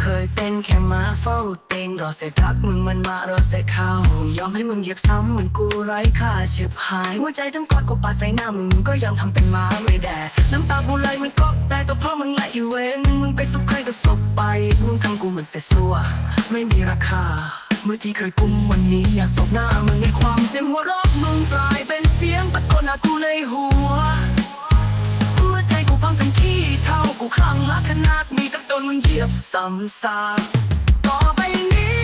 เคยเป็นแค่มาเฝ้าเต็งรอเสร็จรักมึงมันมารอเสร็จเข้ายอมให้มึงเหยียบซ้ำเหมือนกูไร้ค่าเฉียบหายหัวใจทั้งกอดกูปาใส่หน้ามึงก็ยังทำเป็นม้าไม่แด่น้ำตาบูไรมันก็แต่ตัวเพราะมึงไหลอยู่เว้นมึงไปสุขใครก็สบไปมึงทำกูเหมือนเสียสัวไม่มีราคา เมื่อที่เคยกุมวันนี้อยากตบหน้ามึงในความเสียงหัวเราะมึงกลายเป็นเสียงตะโกนหากูในหัวเมื่อใจกูพังเป็นขี้เท่ากูคลั่งรักขนาดมีตั้งโดนมึงเหยียบซ้ำซากต่อไปนี้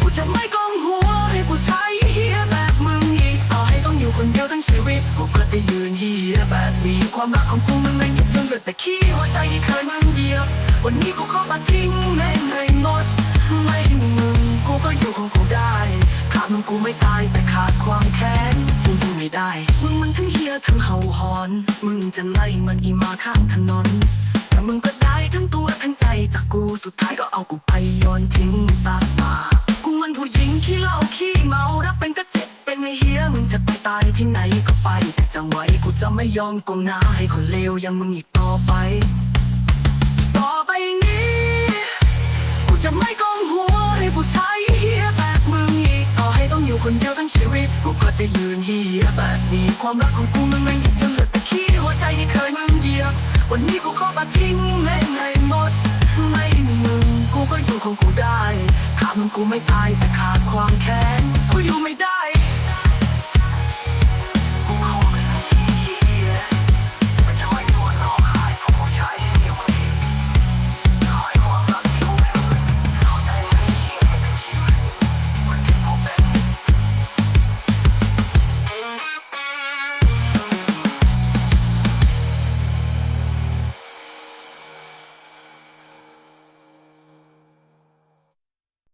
กูจะไม่กองหัวให้กูใช้เฮียแบบมึงอีกต่อให้ต้องอยู่คนเดียวทั้งชีวิตกูก็จะยืนเฮียแบบนี้ความรักของกูมันไม่หยุดจนเหลือแต่ขี้หัวใจที่เคยมึงเหยียบวันนี้กูขอมาทิ้งแม่งให้หมดไม่ กูก็อยู่ของกูได้ ขาดมึงกูไม่ตายแต่ขาดความแค้นกูอยู่ไม่ได้ มึงมันทั้งเฮียทั้งเห่าหอน มึงจะไล่มันอีมาข้างถนนแต่มึงก็ได้ทั้งตัวทั้งใจจากกูสุดท้ายก็เอากูไปโยนทิ้งซากป่ากูมันผู้หญิงขี้เหล้าขี้เมารักเป็นก็เจ็บเป็นไม่เฮียมึงจะไปตายที่ไหนก็ไปแต่จังไว้กูจะไม่ยอมก้มหน้าให้คนเลวอย่างมึงอีกต่อไป คนเดียวทั้งชีวิตกูก็จะยืนเฮียแบบนี้ความรักของกูมันไม่หยุดยังเหลือแต่ขี้หัวใจที่เคยมึงเหยียบวันนี้กูขอมาทิ้งแม่งให้หมด ไม่มีมึงกูก็อยู่ของกูได้ขาดมึงกูไม่ตายแต่ขาดความแค้นกูอยู่ไม่ได้